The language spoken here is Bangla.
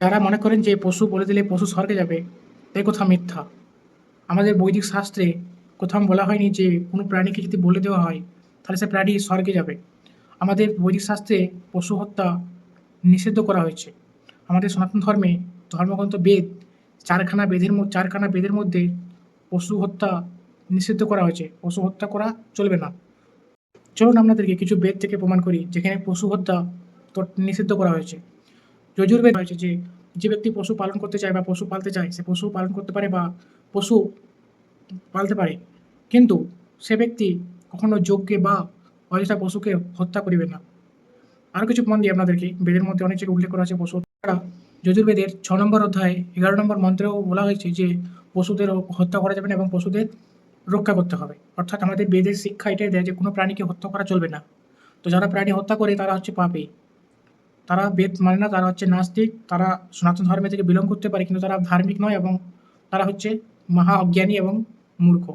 যারা মনে করেন যে পশু বলে দিলে পশু স্বর্গে যাবে এই কথা মিথ্যা। আমাদের বৈদিক শাস্ত্রে কোথাও বলা হয়নি যে কোনো প্রাণীকে যদি বলে দেওয়া হয়, তাহলে সে প্রাণী স্বর্গে যাবে। আমাদের বৈদিক শাস্ত্রে পশু হত্যা নিষিদ্ধ করা হয়েছে। আমাদের সনাতন ধর্মে ধর্মগ্রন্থ বেদ, চারখানা বেদের চারখানা বেদের মধ্যে পশু হত্যা নিষিদ্ধ করা হয়েছে। পশু হত্যা করা চলবে না। চলুন আপনাদেরকে কিছু বেদ থেকে প্রমাণ করি, যেখানে পশু হত্যা তো নিষিদ্ধ করা হয়েছে। যজুর্বেদ হয়েছে যে যে ব্যক্তি পশু পালন করতে চায় বা পশু পালতে চায়, সে পশু পালন করতে পারে বা পশু পালতে পারে। কিন্তু সে ব্যক্তি কখনো যজ্ঞে বা অযথা পশুকে হত্যা করিবে না। আরও কিছু প্রমাণ দিই আপনাদেরকে। বেদের মধ্যে অনেক জায়গায় উল্লেখ করা আছে পশু ছাড়া যজুর্বেদের ছ নম্বর অধ্যায়ে, এগারো নম্বর মন্ত্রেও বলা হয়েছে যে, পশুদের হত্যা করা যাবে না এবং পশুদের রক্ষা করতে হবে। অর্থাৎ আমাদের বেদের শিক্ষা এটাই দেয় যে, কোনো প্রাণীকে হত্যা করা চলবে না। তো যারা প্রাণী হত্যা করে তারা হচ্ছে পাপী। তারা বেদ মানে না, তারা হচ্ছে নাস্তিক, তারা সনাতন ধর্মে থেকে বিলং করতে পারে, কিন্তু তারা ধার্মিক নয় এবং তারা হচ্ছে মহা অজ্ঞানী এবং মূর্খ।